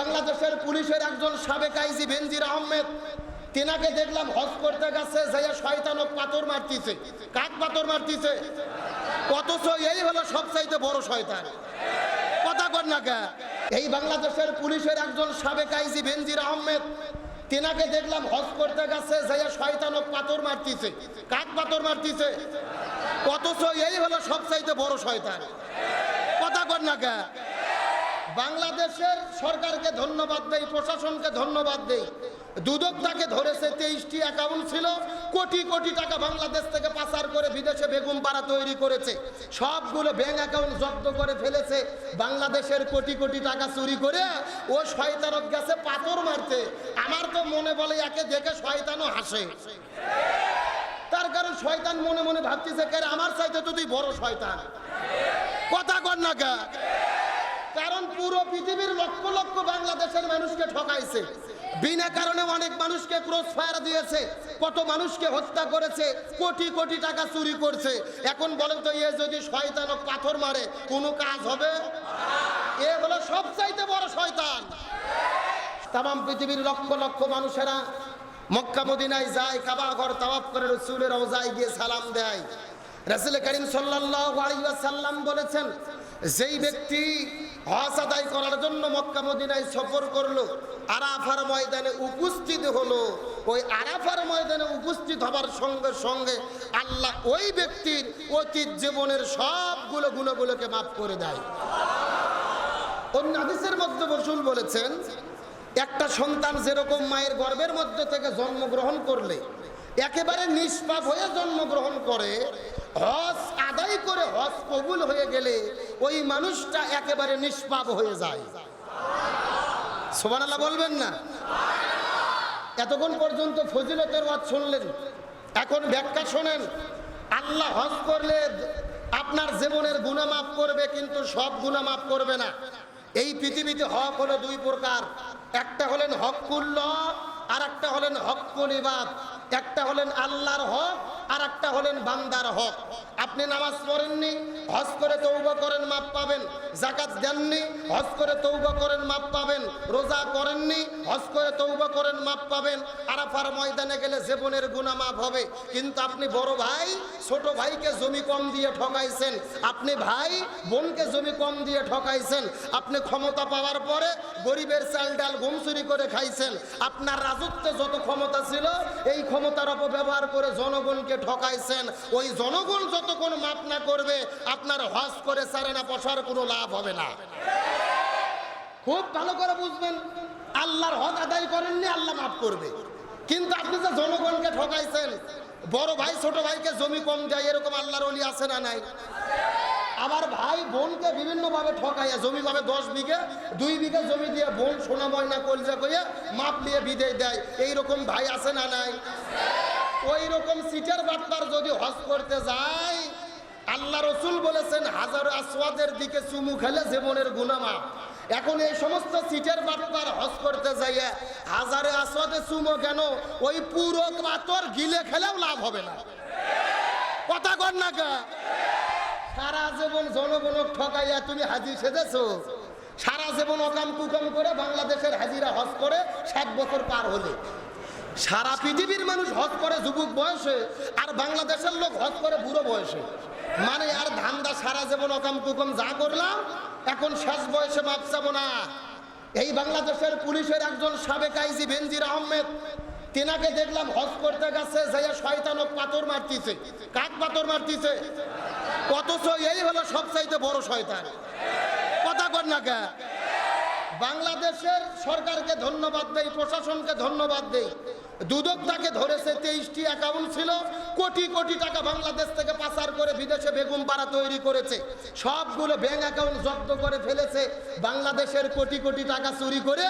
বাংলাদেশের পুলিশের একজন সাবেক আইজি বেনজির আহমেদ, তেনাকে দেখলাম হজ করতে গেছে, যাইয়া শয়তানক পাথর মারতিছে। কাক পাথর মারতিছে? অথচ এই হলো সবচাইতে বড় শয়তান। কথা কর না কে? এই বাংলাদেশের পুলিশের একজন সাবেক আইজি বেনজির আহমেদ, তেনাকে দেখলাম হজ করতে গেছে, যাইয়া শয়তানক পাথর মারতিছে। কাক পাথর মারতিছে? অথচ এই হলো সবচাইতে বড় শয়তান। কথা কর না কে? বাংলাদেশের সরকারকে ধন্যবাদ দেই, প্রশাসনকে ধন্যবাদ দেই। দুদক তাকে ধরেছে তেইশটি অ্যাকাউন্ট ছিল, কোটি কোটি টাকা বাংলাদেশ থেকে পাচার করে বিদেশে বেগুন পাড়া তৈরি করেছে। সবগুলো ব্যাংক অ্যাকাউন্ট জব্দ করে ফেলেছে, বাংলাদেশের কোটি কোটি টাকা চুরি করে ও শয়তানত গেছে পাথর মারতে আমার তো মনে বলে একে দেখে শয়তানও হাসে। তার কারণ শয়তান মনে মনে ভাবতেছে আমার চাইতে তো তুই বড় শয়তান। কথা কর না কে? পুরো পৃথিবীর লক্ষ লক্ষ বাংলাদেশের মানুষকে ঠকাইছে। বিনা কারণে অনেক মানুষকে ক্রস ফায়ার দিয়েছে। কত মানুষকে হত্যা করেছে। কোটি কোটি টাকা চুরি করছে। এখন বলেন তো, এ যদি শয়তানক পাথর মারে, কোনো কাজ হবে? এ হলো সবচাইতে বড় শয়তান। তাম পৃথিবীর লক্ষ লক্ষ মানুষেরা মক্কা মদিনায় যায়, কাবা ঘর তাওয়াফ করে, রসুলের রওজায় গিয়ে সালাম দেয়। রাসূল করিম সাল্লাল্লাহু আলাইহি ওয়াসাল্লাম বলেছেন যেই ব্যক্তি হজ আদায় করার জন্য মক্কা, মদিনায় সফর করল, আরাফার ময়দানে উপস্থিত হলো, ওই আরাফার ময়দানে উপস্থিত হবার সঙ্গে সঙ্গে আল্লাহ ওই ব্যক্তির অতীত জীবনের সবগুলো গুণগুলোকে মাফ করে দেয়। অন্য হাদিসের মধ্যে রসুল বলেছেন, একটা সন্তান যেরকম মায়ের গর্ভের মধ্যে থেকে জন্মগ্রহণ করলে একেবারে নিষ্পাপ হয়ে জন্মগ্রহণ করে, হজ আদায় করে হজ কবুল হয়ে গেলে ওই মানুষটা একেবারে নিষ্পাপ হয়ে যায়। সোমান আল্লাহ বলবেন না? এতক্ষণ পর্যন্ত ফজিলতের ওয়াজ শুনলেন, এখন ব্যাখ্যা শোনেন। আল্লাহ হজ করলে আপনার জীবনের গুণা মাফ করবে, কিন্তু সব গুণা মাফ করবে না। এই পৃথিবীতে হক হলো দুই প্রকার, একটা হলেন হকুল্লাহ আর একটা হলেন হকুল ইবাদ একটা হলেন আল্লাহর হক আর একটা হলেন বান্দার হক। আপনি নামাজ পড়েননি, হজ করে তৌবা করেন, মাপ পাবেন। জাকাত দেননি, হজ করে তৌবা করেন, মাপ পাবেন। রোজা করেননি, হজ করে তৌবা করেন, মাপ পাবেন। আরাফার ময়দানে গেলে জীবনের গুণা মাপ হবে। কিন্তু আপনি বড় ভাই ছোট ভাইকে জমি কম দিয়ে ঠকাইছেন, আপনি ভাই বোনকে জমি কম দিয়ে ঠকাইছেন, আপনি ক্ষমতা পাওয়ার পরে গরিবের চাল ডাল ঘুম চুরি করে খাইছেন, আপনার রাজত্বে যত ক্ষমতা ছিল, এই ক্ষমতার অপব্যবহার করে জনগণকে ঠকাইছেন। ওই জনগণ যতক্ষণ মাপ না করবে, আপনার হজ করে সারে না পশার কোনো লাভ হবে না। খুব ভালো করে বুঝবেন, আল্লাহর হজ আদায় করেননি, আল্লাহ মাফ করবে। কিন্তু আপনি যে জনগণকে ঠকাইছেন বড় ভাই, ছোট ভাইকে জমি কম দেয়, এরকম আল্লাহর অলি আছে না নাই? আবার ভাই বোনকে বিভিন্ন ভাবে ঠকাইয়া জমি পাবে দশ বিঘে, দুই বিঘে জমি দিয়ে বোন সোনা ময়না কলজা কইয়া মাপ নিয়ে বিদেয় দেয়। এইরকম ভাই আছে না নাই? ওই রকম সিটের বাট্টার যদি হজ করতে যায়, আল্লাহ রসুল বলেছেন, হাজার আসওয়াদের দিকে চুমু খেলে জীবনের গুনামাপ এখন এই সমস্ত সিটের বাট্টার হজ করতে যাইয়ে হাজারে আসওয়াদে চুমো কেন? ওই পুরো পাথর গিলে খেলেও লাভ হবে না। কথা কর না কে? সারা জীবন জনগণক ঠকাইয়া তুমি হাজির সেজেছো। সারা জীবন অকাম কুকাম করে বাংলাদেশের হাজিরা হজ করে ষাট বছর পার হলে। সারা পৃথিবীর মানুষ হজ করে যুবক বয়সে আর বাংলাদেশের লোক হজ করে বুড়ো বয়সে। মানে আর ধান্দা সারা জীবন অকাম কুকম যা করলাম, এখন শেষ বয়সে মাপ না। এই বাংলাদেশের পুলিশের একজন সাবেক আইজি বেনজির আহমেদ, তেনাকে দেখলাম হজ করতে গেছে, যাইয়া শয়তানক পাথর মারতিছে। কাক পাথর মারতিছে? অথচ এই হলো সবচাইতে বড় শয়তান। কথা কর না কে? বাংলাদেশের সরকারকে ধন্যবাদ দেই, প্রশাসনকে ধন্যবাদ দেই। দুদক তাকে ধরেছে তেইশটি অ্যাকাউন্ট ছিল, কোটি কোটি টাকা বাংলাদেশ থেকে পাচার করে বিদেশে বেগুন পাড়া তৈরি করেছে। সবগুলো ব্যাংক অ্যাকাউন্ট জব্দ করে ফেলেছে, বাংলাদেশের কোটি কোটি টাকা চুরি করে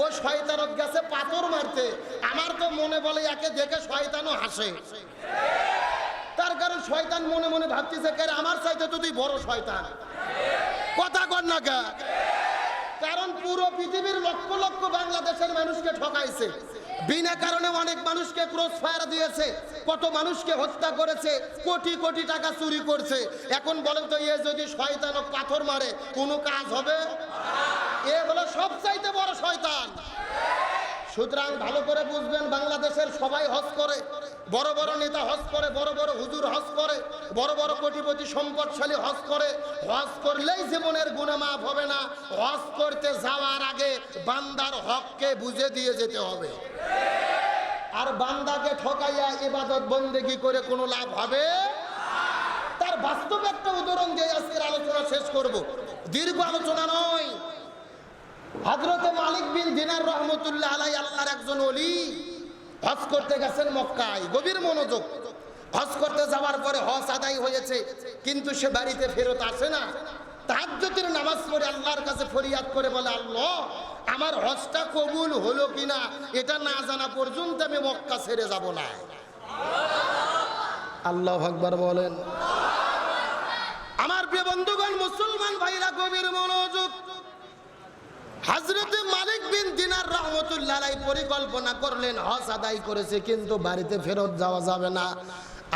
ও শয়তানত গেছে পাথর মারতে। আমার তো মনে বলে একে দেখে শয়তানও হাসে। তার কারণ শয়তান মনে মনে ভাবতেছে আমার চাইতে তো তুই বড় শয়তান। কথা কর না কে? কারণ পুরো পৃথিবীর লক্ষ লক্ষ বাংলাদেশের মানুষকে ঠকাইছে। বিনা কারণে অনেক মানুষকে ক্রস ফায়ার দিয়েছে, কত মানুষকে হত্যা করেছে, কোটি কোটি টাকা চুরি করছে। এখন বলেন তো, এ যদি শয়তানক পাথর মারে, কোনো কাজ হবে? এ হলো সবচাইতে বড় শয়তান। সুতরাং ভালো করে বুঝবেন, বাংলাদেশের সবাই হজ করে। বড় বড় নেতা হজ করে, বড় বড় হুজুর হজ করে, বড় বড় কোটিপতি সম্পদশালী হজ করে, হজ করলেই জীবনের গুণে মাফ হবে না। হজ করতে যাওয়ার আগে বান্দার হককে বুঝে দিয়ে যেতে হবে। আর বান্দাকে ঠকাইয়া ইবাদত বন্দেগি করে কোনো লাভ হবে? তার বাস্তব একটা উদাহরণ দিয়ে আজকের আলোচনা শেষ করব। দীর্ঘ আলোচনা নয়। হজরতে মালিক বিন দিনার রহমতুল্লাহ আলাই আল্লাহর একজন অলি হজ করতে গেছেন মক্কায়, গভীর মনোযোগ। হজ করতে যাওয়ার পরে হজ আদায় হয়েছে, কিন্তু সে বাড়িতে ফেরত আসে না। তাহাজ্জুদের নামাজ পড়ে আল্লাহর কাছে ফরিয়াদ করে বলে, আল্লাহ, আমার হজটা কবুল হলো কিনা, এটা না জানা পর্যন্ত আমি মক্কা ছেড়ে যাব না। আল্লাহ আকবার বলেন। আমার প্রিয় বন্ধুগণ, মুসলমান ভাইরা, গভীর মনোযোগ হাজরতে মালিক বিন দিনার রহমতুল্লাহ পরিকল্পনা করলেন, হজ আদায় করেছে, কিন্তু বাড়িতে ফেরত যাওয়া যাবে না।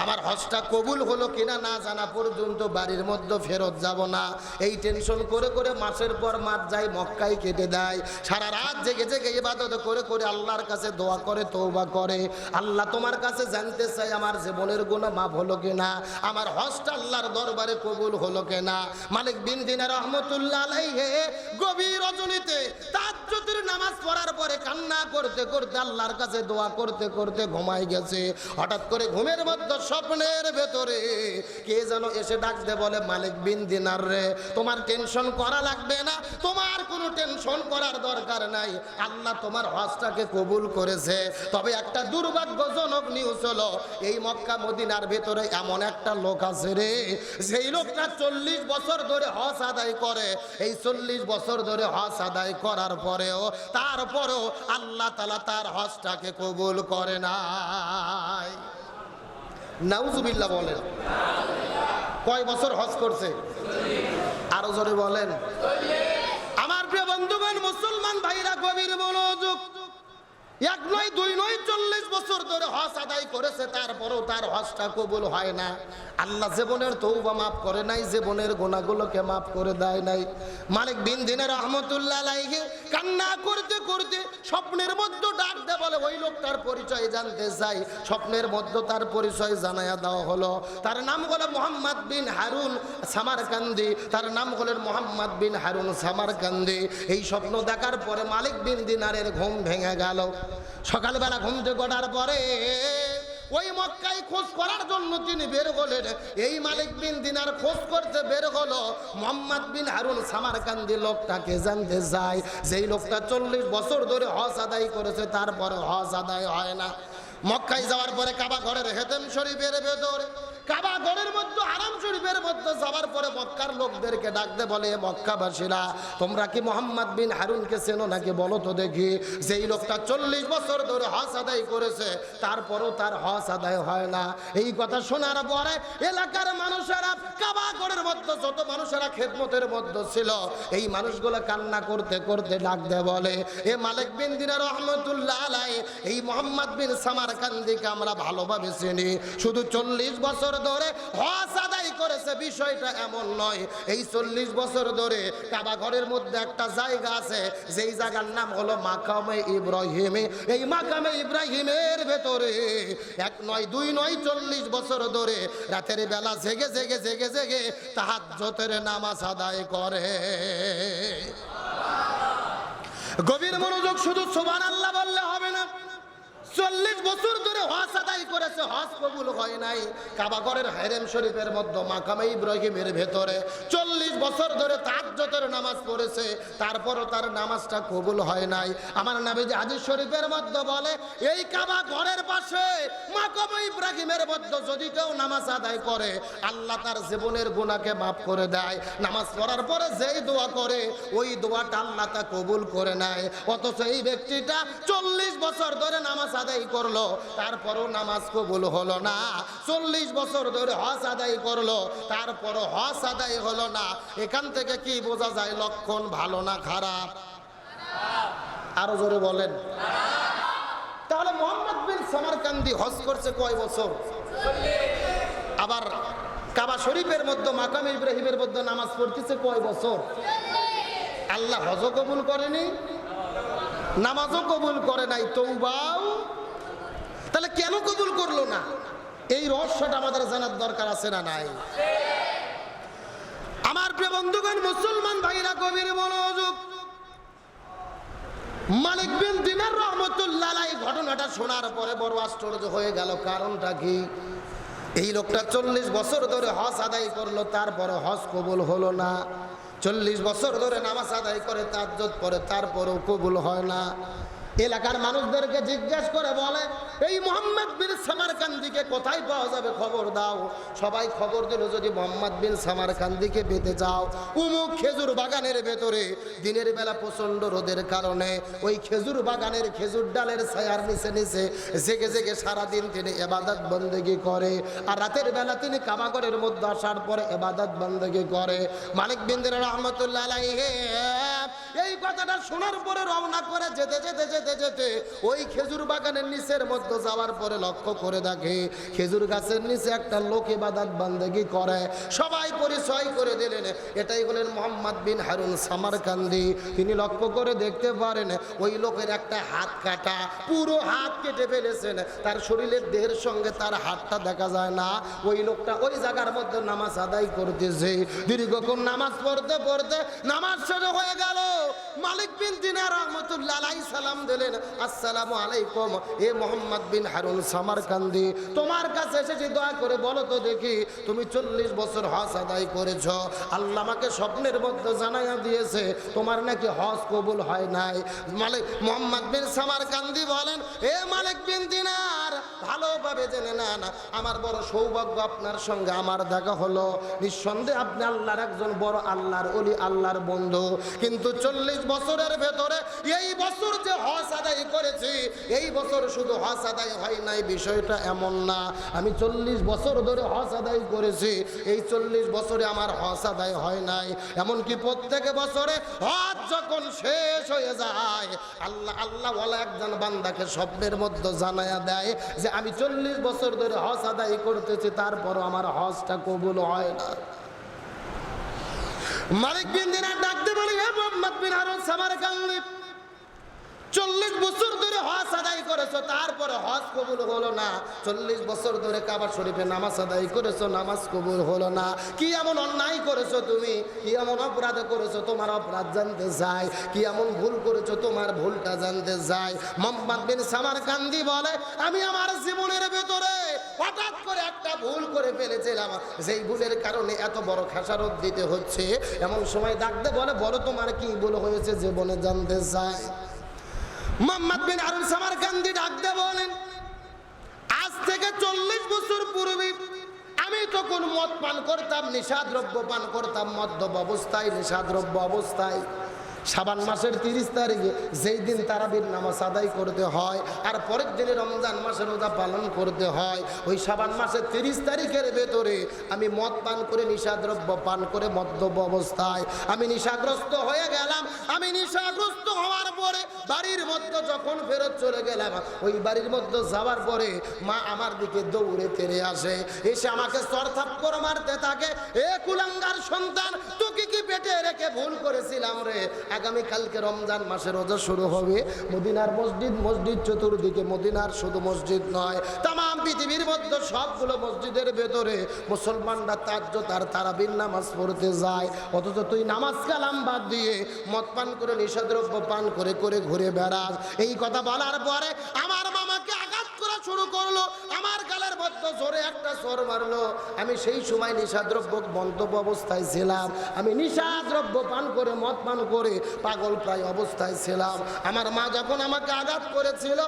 আমার হজটা কবুল হলো কিনা না জানা পর্যন্ত বাড়ির মধ্যে ফেরত যাব না। এই টেনশন করে করে মাসের পর মাস যায়, মক্কায় কেটে দেয়। সারা রাত জেগে জেগে ইবাদত করে করে আল্লাহর কাছে দোয়া করে তৌবা করে। আল্লাহ তোমার কাছে জানতে চাই আমার জীবনের গুণা মাপ হলো কিনা, আমার হজটা আল্লাহর দরবারে কবুল হলো কিনা। মালিক বিন দিনার রহমতুল্লাহ আলাইহে গভীর রজনীতে তাজ্জুদের নামাজ পড়ার পরে কান্না করতে করতে আল্লাহর কাছে দোয়া করতে করতে ঘুমাই গেছে। হঠাৎ করে ঘুমের মধ্যে স্বপ্নের ভেতরে। কে যেন এসে ডাকতে বলে, মালিক বিন দিনার রে, তোমার টেনশন করা লাগবে না। তোমার কোনো টেনশন করার দরকার নাই। আল্লাহ তোমার হজটাকে কবুল করেছে। তবে একটা দুর্ভাগ্যজনক নিউজ হলো, এই মক্কা মদিনার ভেতরে এমন একটা লোক আছে রে, সেই লোকটা চল্লিশ বছর ধরে হজ আদায় করে। এই চল্লিশ বছর ধরে হজ আদায় করার পরেও, তারপরেও আল্লাহ তালা তার হজটাকে কবুল করে নাই। নাউজুবিল্লাহ বলেন। কয় বছর হজ করছে? আরও জোরে বলেন। আমার প্রিয় বন্ধুগণ, মুসলমান ভাইরা গভীর মনোযোগ এক নয়, দুই নয়, চল্লিশ বছর ধরে হজ আদায় করেছে, তারপরেও তার হজটা কবুল হয় না। আল্লাহ জীবনের তৌবা মাফ করে নাই, জীবনের গোনাগুলোকে মাফ করে দেয় নাই। মালিক বিন দিনের রহমতুল্লাহ কান্না করতে করতে স্বপ্নের মধ্যে ডাক দে বলে, ওই লোকটার পরিচয় জানতে চাই। স্বপ্নের মধ্যে তার পরিচয় জানাইয়া দেওয়া হলো। তার নাম হলো মোহাম্মদ বিন হারুন সামারকান্দি। তার নাম হলেন মোহাম্মদ বিন হারুন সামারকান্দি। এই স্বপ্ন দেখার পরে মালিক বিন দিনারের ঘুম ভেঙে গেল। সকালবেলা ঘুম থেকে ওঠার পরে ওই মক্কায় খোঁজ করার জন্য তিনি বের হলেন। এই মালিক বিন দিনার খোঁজ করতে বের হলো। মোহাম্মদ বিন হারুন সামারকান্দি লোকটাকে জানতে যায়, যেই লোকটা চল্লিশ বছর ধরে হজ আদায় করেছে তারপরে হজ আদায় হয় না। মক্কায় যাওয়ার পরে কাবা ঘরের হেতেম শরীফের ভেতরে কাবা ঘরের মধ্যে আরাম শরীফের মধ্যে যাওয়ার পরে মক্কার লোকদেরকে ডাকতে বলে, মক্কাবাসীরা, তোমরা কি মোহাম্মদ বিন হারুনকে চেনো নাকি? বলো তো দেখি। যেই লোকটা চল্লিশ বছর ধরে হজ আদায় করেছে, তারপরও তার হজ আদায় হয় না। এই কথা শোনার পরে এলাকার মানুষেরা, কাবা ঘরের মধ্যে যত মানুষেরা খেদমতের মধ্যে ছিল, এই মানুষগুলো কান্না করতে করতে ডাকতে বলে, এ মালিক বিন দিনের রহমতুল্লাহ আলাই এই মোহাম্মদ বিন সামারকান্দিকে আমরা ভালোভাবে চিনি। শুধু চল্লিশ বছর ধরে হজ আদায় করেছে, বিষয়টা এমন নয়। এই চল্লিশ বছর ধরে কাবা ঘরের মধ্যে একটা জায়গা আছে, যেই জায়গার নাম হলো মাকামে ইব্রাহিমে। এই মাকামে ইব্রাহিমের ভেতরে এক নয়, দুই নয়, চল্লিশ বছর ধরে রাতের বেলা জেগে জেগে জেগে জেগে তাহাজ্জতের নামাজ আদায় করে। গভীর মনোযোগ শুধু সোবান আল্লাহ বললে হবে না। চল্লিশ বছর ধরে হজ আদায় করেছে, হজ কবুল হয় নাই। কাবাগরের হেরেম শরীফের মধ্যে মাকামে ইব্রাহিমের ভেতরে চল্লিশ বছর ধরে তাজ্জতের নামাজ পড়েছে, তারপরও তার নামাজটা কবুল হয় নাই। আমার নামে যে হাজির শরীফের মধ্যে বলে, এই কাবা ঘরের পাশে মাকামে ইব্রাহিমের মধ্যে যদি কেউ নামাজ আদায় করে, আল্লাহ তার জীবনের গুণাকে মাফ করে দেয়। নামাজ পড়ার পরে যেই দোয়া করে, ওই দোয়াটা আল্লাহ তা কবুল করে নেয়। অথচ এই ব্যক্তিটা চল্লিশ বছর ধরে নামাজ আদায় করল, তারপরও নামাজ কবুল হলো না। চল্লিশ বছর ধরে হজ আদায় করল, তারপরও হজ আদায় হলো না। এখান থেকে কি বোঝা যায় লক্ষণ ভালো না খারাপ? আরও জোরে বলেন। তাহলে মোহাম্মদ বিন সামারকান্দি হজ করছে কয় বছর? আবার কাবা শরীফের মধ্যে, মাকাম ইব্রাহিমের মধ্যে নামাজ পড়তেছে কয় বছর? আল্লাহ হজও কবুল করেনি, নামাজও কবুল করে নাই তৌবাও কেন কবুল করল না? এই রহস্যটা আমাদের জানার দরকার আছে না নাই? আমার প্রিয় বন্ধুগণ, মুসলমান ভাইরা কবির মনোযোগ। মালিক বিন দিনার রহমতুল্লাহ ঘটনাটা শোনার পরে বড় আশ্চর্য হয়ে গেল। কারণটা কি? এই লোকটা চল্লিশ বছর ধরে হজ আদায় করল, তারপরে হজ কবুল হলো না। চল্লিশ বছর ধরে নামাজ আদায় করে তাজ্জত পরে তারপরেও কবুল হয় না। এলাকার মানুষদেরকে জিজ্ঞেস করে বলে, এই মোহাম্মদ বিন সামারকান্দিকে কোথায় পাওয়া যাবে? খবর দাও। সবাই খবর দিল, যদি মোহাম্মদ বিন সামারকান্দিকে পেতে যাও উমুক খেজুর বাগানের ভেতরে। দিনের বেলা প্রচণ্ড রোদের কারণে ওই খেজুর বাগানের খেজুর ডালের ছায়ার নিচে নিচে জেগে জেগে সারাদিন তিনি এবাদত বন্দেগি করে। আর রাতের বেলা তিনি কামাগরের মধ্যে আসার পরে এবাদত বন্দেগি করে। মালিক বিন্দির রহমতুল্লাহ এই কথাটা শোনার পরে রওনা করে যেতে যেতে যেতে যেতে ওই খেজুর বাগানের নিচের মধ্যে যাওয়ার পরে লক্ষ্য করে দেখে খেজুর গাছের নিচে একটা লোক ইবাদত বান্দেগি করে। সবাই পরিচয় করে দিলেন, এটাই হলেন মোহাম্মদ বিন হারুন সামারকান্দি। তিনি লক্ষ্য করে দেখতে পারেন, ওই লোকের একটা হাত কাটা, পুরো হাত কেটে ফেলেছেন। তার শরীরের দেহের সঙ্গে তার হাতটা দেখা যায় না। ওই লোকটা ওই জায়গার মধ্যে নামাজ আদায় করতেছে। দীর্ঘক্ষণ নামাজ পড়তে পড়তে নামাজ শেষ হয়ে গেল। মালিক বিন দিনার রহমতুল্লাহ সালাম দিলেন, আসসালামু আলাইকুম, এ মোহাম্মদ বিন হারুন সামারকান্দি, তোমার কাছে এসেছি, দয়া করে বলো তো দেখি, তুমি চল্লিশ বছর হস আদায় করেছ। আল্লাহ আমাকে স্বপ্নের মধ্যে জানাইয়া দিয়েছে, তোমার নাকি হস কবুল হয় নাই? মালিক মোহাম্মদ বিন সামারকান্দি বলেন ভালোভাবে জেনে নেন আমার বড় সৌভাগ্য আপনার সঙ্গে আমার দেখা হলো। নিঃসন্দেহে আপনি আল্লাহর একজন বড় আল্লাহর অলি, আল্লাহর বন্ধু। কিন্তু চল্লিশ বছরের ভেতরে এই বছর যে হজ আদায় করেছি, এই বছর শুধু হজ আদায় হয় নাই, বিষয়টা এমন না। আমি চল্লিশ বছর ধরে হজ আদায় করেছি, এই চল্লিশ বছরে আমার হস আদায় হয় নাই। এমনকি প্রত্যেক বছরে হজ যখন শেষ হয়ে যায়, আল্লাহ আল্লাহ ওয়ালা একজন বান্দাকে স্বপ্নের মধ্যে জানায়া দেয় যে, আমি চল্লিশ বছর ধরে হজ আদায় করতেছে তারপর আমার হজটা কবুল হয় না। মালিক বিন দিনার ডাকতে বলি, হে মোহাম্মদ বিন হারুন সামারকান্দি চল্লিশ বছর ধরে হজ আদায় করেছ, তারপরে হজ কবুল হলো না। চল্লিশ বছর ধরে কাবার শরীফে নামাজ আদায় করেছ, নামাজ কবুল হলো না। কি এমন অন্যায় করেছ তুমি? কি এমন অপরাধ করেছ? তোমার অপরাধ জানতে চাই। কি এমন ভুল করেছ? তোমার ভুলটা জানতে চাই। মোহাম্মদ বিন সামার কান্দি বলে, আমি আমার জীবনের ভেতরে হঠাৎ করে একটা ভুল করে ফেলেছিলাম। যেই ভুলের কারণে এত বড় খেসারত দিতে হচ্ছে। এমন সময় ডাকতে বলে, বলো তোমার কি ভুল হয়েছে? জীবনে জানতে চাই। মোহাম্মদ বিন আরুন সামারকান্দি ডাকতে বলেন, আজ থেকে চল্লিশ বছর পূর্বে আমি তখন মদ পান করতাম নিশাদ্রব্য পান করতাম, মদ্যপ অবস্থায় নিশাদ্রব্য অবস্থায়। সাবান মাসের তিরিশ তারিখে যেই দিন তারাবির নামাজ আদায় করতে হয়, আর পরের দিনে রমজান মাসের রোজা পালন করতে হয়, ওই সাবান মাসের তিরিশ তারিখের ভেতরে আমি মদ পান করে নিশাদ্রব্য পান করে মদ্যপ অবস্থায়, আমি নিশাগ্রস্ত হয়ে গেলাম, আমি নিশাগ্রস্ত হওয়ার পরে বাড়ির মধ্যে যখন ফেরত চলে গেলাম, ওই বাড়ির মধ্যে যাওয়ার পরে মা আমার দিকে দৌড়ে তেরে আসে, এসে আমাকে সরথাপ্পর মারতে থাকে, এ কুলাঙ্গার সন্তান, তোকে কি পেটে রেখে ভুল করেছিলাম রে? আগামী কালকে রমজান মাসে রোজা শুরু হবে। মদিনার মসজিদ মসজিদ চতুর্দিকে মদিনার শুধু মসজিদ নয় তাম পৃথিবীর মধ্যে সবগুলো মসজিদের ভেতরে মুসলমানরা তাজ্য তার তারাবির নামাজ পড়তে যায়। অথচ তুই নামাজ কালাম বাদ দিয়ে মদ পান করে নিষেদ্রব্য পান করে করে ঘুরে বেড়াস। এই কথা বলার পরে আমার মামাকে শুরু করল, আমার গালের মধ্যে জোরে একটা সর মারলো। আমি সেই সময় নিশাদ্রব্য মন্তব্য অবস্থায় ছিলাম। আমি নিশাদ্রব্য পান করে, মদ পান করে পাগল প্রায় অবস্থায় ছিলাম। আমার মা যখন আমাকে আঘাত করেছিল,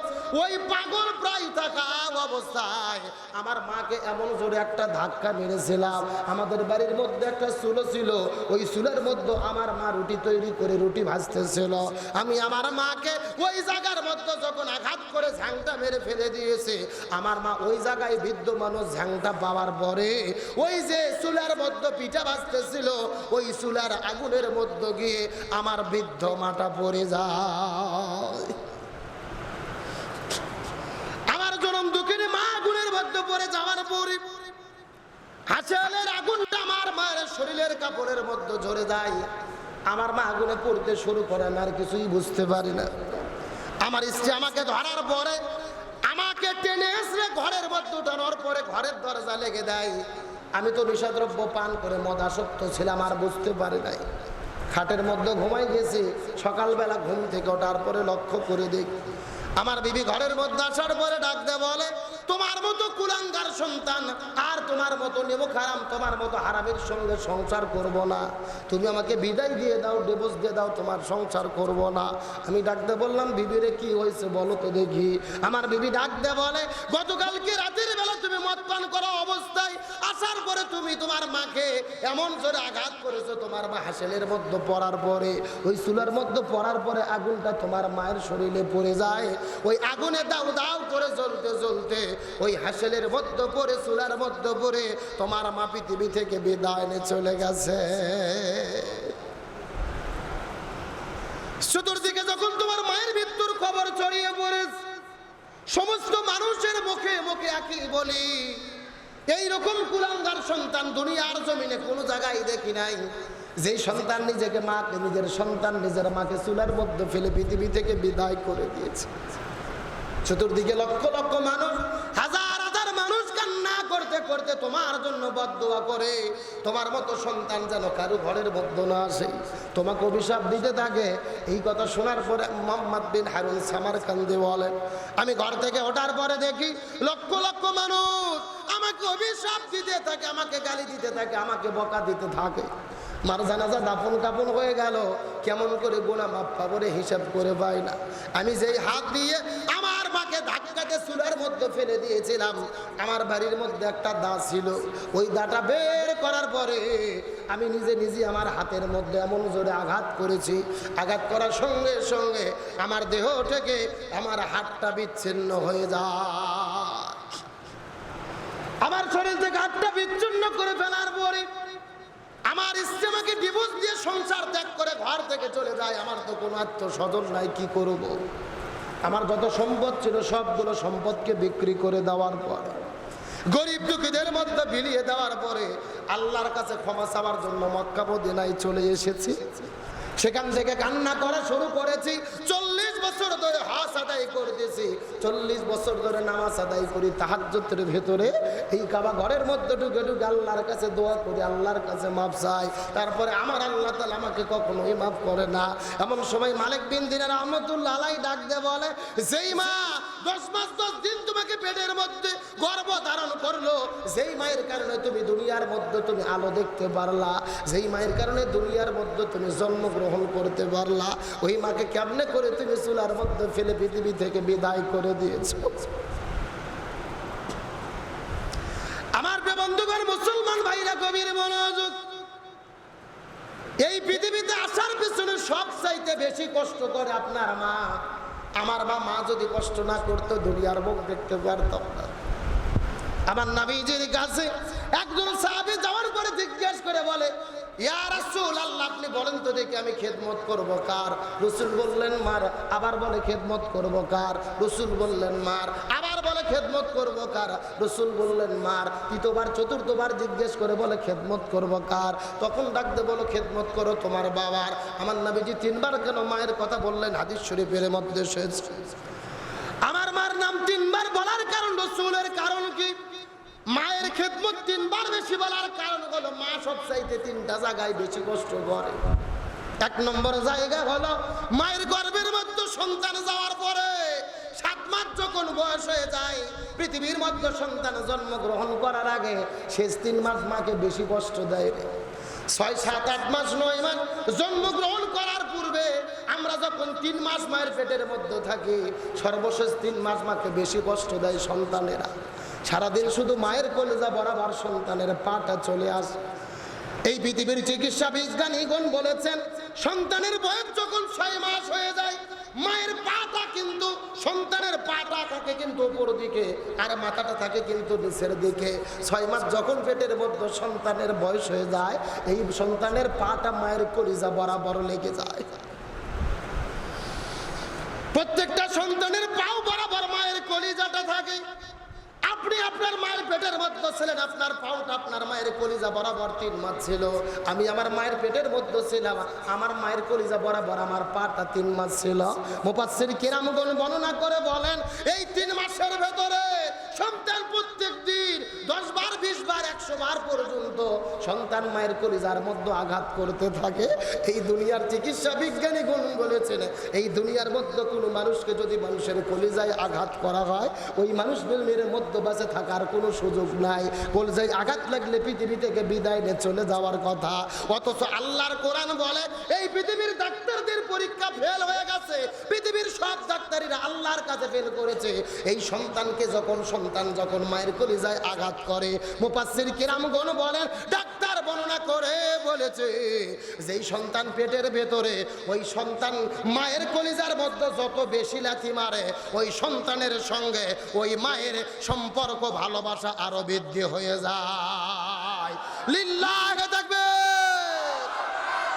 ওই পাগল প্রায় থাকা অবস্থায় আমার মাকে এমন জোরে একটা ধাক্কা মেরেছিলাম। আমাদের বাড়ির মধ্যে একটা চুলো ছিল, ওই চুলের মধ্যে আমার মা রুটি তৈরি করে রুটি ভাজতেছিল। আমি আমার মাকে ওই জায়গার মধ্যে যখন আঘাত করে ঝাংটা মেরে ফেলে দিয়েছে আমার মা ওই জায়গায় বৃদ্ধ মানুষ ঝাংটা পাওয়ার পরে ওই যে চুলার মধ্যে পিঠা ভাজতেছিল ওই চুলার আগুনের মধ্যে গিয়ে আমার বৃদ্ধ মাটা পড়ে যায়। আমার জনম মা আগুনের মধ্যে পড়ে যাওয়ার পরে আগুনটা আমার মায়ের শরীরের কাপড়ের মধ্যে যায়। আমার মা আগুনে পড়তে শুরু করে আর কিছুই বুঝতে পারি না। আমার স্ত্রী আমাকে ধরার পরে এসে ঘরের মধ্যে উঠানোর পরে ঘরের দরজা লেগে দেয়। আমি তো নিষাদ্রব্য পান করে মদাসক্ত ছিলাম, আর বুঝতে পারি নাই। খাটের মধ্যে ঘুমাই গেছি, সকালবেলা ঘুম থেকে ওঠার পরে লক্ষ্য করে দেখি, আমার বিবি ঘরের মধ্যে আসার পরে ডাকতে বলে তোমার মতো কুলাঙ্গার সন্তান আর তোমার মতো নেব খারাম, তোমার মতো হারামের সঙ্গে সংসার করব না। তুমি আমাকে বিদায় দিয়ে দাও ডিভোর্স দিয়ে দাও, তোমার সংসার করব না। আমি ডাকতে বললাম, বিবিরে, কি হয়েছে বলো তো দেখি। আমার বিবি ডাকতে বলে, গতকালকে রাতের বেলা তুমি মদ পান করা অবস্থায় আসার পরে তুমি তোমার মাকে এমন জোরে আঘাত করেছ, তোমার মা হাসেলের মধ্যে পড়ার পরে, ওই চুলার মধ্যে পড়ার পরে আগুনটা তোমার মায়ের শরীরে পড়ে যায়। ওই আগুনে দাউ দাউ করে জ্বলতে জ্বলতে ওই হাসেলের মধ্যে পড়ে চুলার মধ্যে পড়ে তোমার মা পৃথিবী থেকে বিদায় নিয়ে চলে গেছে। চতুর্দিকে যখন তোমার মায়ের মৃত্যুর খবর ছড়িয়ে পড়েছে সমস্ত মানুষের মুখে মুখে একই বলি এই রকম কুলাঙ্গার সন্তান দুনিয়ার জমিনে কোনো জায়গায় দেখি নাই। যেই সন্তান নিজেকে মাকে, নিজের সন্তান নিজের মাকে চুলার মধ্যে ফেলে পৃথিবী থেকে বিদায় করে দিয়েছে। চতুর্দিকে লক্ষ লক্ষ মানুষ, হাজার হাজার মানুষ কান্না করতে করতে তোমার জন্য বদদোয়া করে। তোমার মতো সন্তান যেন কারও ঘরের মধ্যে না আসে। তোমাকে অভিশাপ দিতে থাকে। এই কথা শোনার পরে মোহাম্মদ বিন হারুন সামার কান্দে বলেন, আমি ঘর থেকে ওঠার পরে দেখি লক্ষ লক্ষ মানুষ আমাকে অভিশাপ দিতে থাকে, আমাকে গালি দিতে থাকে, আমাকে বকা দিতে থাকে। মার জানাজা দাফন কাপন হয়ে গেল। কেমন করে গোনা মাপ পাবরে হিসাব করে পাই না। আমি যেই হাত দিয়ে আমার মাকে ধাক্কাতে চুলার মধ্যে ফেলে দিয়েছিলাম, আমার বাড়ির মধ্যে একটা দা ছিল। ওই দাটা বের করার পরে আমি নিজে নিজে আমার হাতের মধ্যে এমন জোরে আঘাত করেছি। আঘাত করার সঙ্গে সঙ্গে আমার দেহ থেকে আমার হাতটা বিচ্ছিন্ন হয়ে যায়। আমার শরীর থেকে হাতটা বিচ্ছিন্ন করে ফেলার পরে আমার স্ত্রী আমাকে ডিভোর্স দিয়ে সংসার ত্যাগ করে ঘর থেকে চলে যায়। আমার তো কোনো আত্মস্বজন নাই, কি করব। আমার যত সম্পদ ছিল, সবগুলো সম্পদকে বিক্রি করে দেওয়ার পর, গরিব দুঃখীদের মধ্যে বিলিয়ে দেওয়ার পরে আল্লাহর কাছে ক্ষমা চাওয়ার জন্য মক্কা মদিনায় চলে এসেছি। সেখান থেকে কান্না করা শুরু করেছি। চল্লিশ বছর ধরে হাস আদায় করতেছি, চল্লিশ বছর ধরে নামাজ আদায় করি তাহাজ্যতের ভেতরে এই কাবা ঘরের মধ্যে ঢুকে ঢুকে আল্লাহর কাছে দোয়া করি, আল্লাহর কাছে মাপ চাই। তারপরে আমার আল্লাহ তালা আমাকে কখনোই মাফ করে না। এমন সময় মালিক বিন দিনের রহমতুল্লাহ আলাই ডাক দে বলে, যেই মা দশ মাস, দশ দিন তোমাকে পেটের মধ্যে ধারণ করল। যেই মায়ের কারণে তুমি দুনিয়ার মধ্যে তুমি আলো দেখতে পারলা, যেই মায়ের কারণে দুনিয়ার মধ্যে তুমি জন্মগ্রহণ করতে পারলা, ওই মাকে কেমনে করে তুমি চুলার মধ্যে ফেলে পৃথিবী থেকে বিদায় করে দিয়েছ? আমার বন্ধুগণ, মুসলমান ভাইরা কবির মনোযোগ। এই পৃথিবীতে আসার পিছনে সব চাইতে বেশি কষ্ট করে আপনার মা। আমার মা মা যদি কষ্ট না করতো, দুনিয়ার মুখ দেখতে পারতাম না। আমার নাবিজির কাছে একজন সাহাবি যাওয়ার পরে জিজ্ঞেস করে বলে আমি কার? আবার বলে, খেদমত করব কার? রসুল বললেন, মার। খেদমত করব কার? রসুল বললেন, মার। তৃতীয়বার, চতুর্থবার জিজ্ঞেস করে বলে, খেদমত করব কার? তখন ডাকতে বলো, খেদমত করো তোমার বাবার। আমার নাবিজি তিনবার কেন মায়ের কথা বললেন? হাদিস শরীফের মধ্যে এসেছে। আমার মার নাম তিনবার বলার কারণ, রসুলের কারণ কি? মায়ের খেদমত তিনবার বেশি বলার কারণ হলো, মা সব চাইতে তিনটা জায়গায় বেশি কষ্ট করে। এক নম্বর জায়গা হলো, মায়ের গর্ভের মধ্যে সন্তান যাওয়ার যখন বয়স হয়ে যায়, পৃথিবীর মধ্যে সন্তান জন্মগ্রহণ করার আগে শেষ তিন মাস মাকে বেশি কষ্ট দেয় ছয়, সাত, আট মাস, নয় মাস জন্মগ্রহণ করার পূর্বে আমরা যখন তিন মাস মায়ের পেটের মধ্যে থাকি, সর্বশেষ তিন মাস মাকে বেশি কষ্ট দেয় সন্তানেরা। সারাদিন শুধু মায়ের কলেজা বরাবর সন্তানের পাটা চলে আসে। এই পৃথিবীর চিকিৎসা বিজ্ঞানীগণ বলেছেন, সন্তানের বয়স যখন ছয় মাস হয়ে যায় মায়ের পাটা কিন্তু, সন্তানের পাটা থাকে কিন্তু উপর দিকে, আর মাথাটা থাকে কিন্তু নিচের দিকে। ছয় মাস যখন পেটের মধ্যে সন্তানের বয়স হয়ে যায়, এই সন্তানের পাটা মায়ের কলিজা বরাবর লেগে যায়। প্রত্যেকটা সন্তানের পাও বরাবর মায়ের কলিজাটা থাকে। আপনি আপনার মায়ের পেটের মধ্যে ছিলেন, আপনার পাউটা আপনার মায়ের কলিজা বরাবর তিন মাস ছিল। আমি আমার মায়ের পেটের মধ্যে ছিলাম, আমার মায়ের কলিজা বরাবর আমার পাটা তিন মাস ছিল। মুপাচ্ছির কিরামগণ বর্ণনা করে বলেন, এই তিন মাসের ভেতরে সন্তান প্রত্যেক দিন দশ একশো বার পর্যন্ত সন্তান মায়ের কলিজার মধ্যে আঘাত করতে থাকে। এই দুনিয়ার চিকিৎসা বিজ্ঞানী গুণ বলেছেন, এই দুনিয়ার মধ্যে কোনো মানুষকে যদি মানুষের কলিজায় আঘাত করা হয়, ওই মানুষ মানুষগুলির মধ্যে বাসে থাকার কোনো সুযোগ নাই। কলিজায় আঘাত লাগলে পৃথিবী থেকে বিদায় নিয়ে চলে যাওয়ার কথা। অথচ আল্লাহর কোরআন বলে, এই পৃথিবীর ডাক্তারদের পরীক্ষা ফেল হয়ে গেছে। পৃথিবীর সব ডাক্তারিরা আল্লাহর কাছে ফেল করেছে। এই সন্তানকে যখন, সন্তান যখন মায়ের কলিজায় আঘাত করে মুপাসির কিরামগণ বলেন, ডাক্তার বর্ণনা করে বলেছে, যেই সন্তান পেটের ভেতরে, ওই সন্তান মায়ের কলিজার মধ্যে যত বেশি লাথি মারে, ওই সন্তানের সঙ্গে ওই মায়ের সম্পর্ক, ভালোবাসা আরও বৃদ্ধি হয়ে যায়। লিল্লাহ থাকবে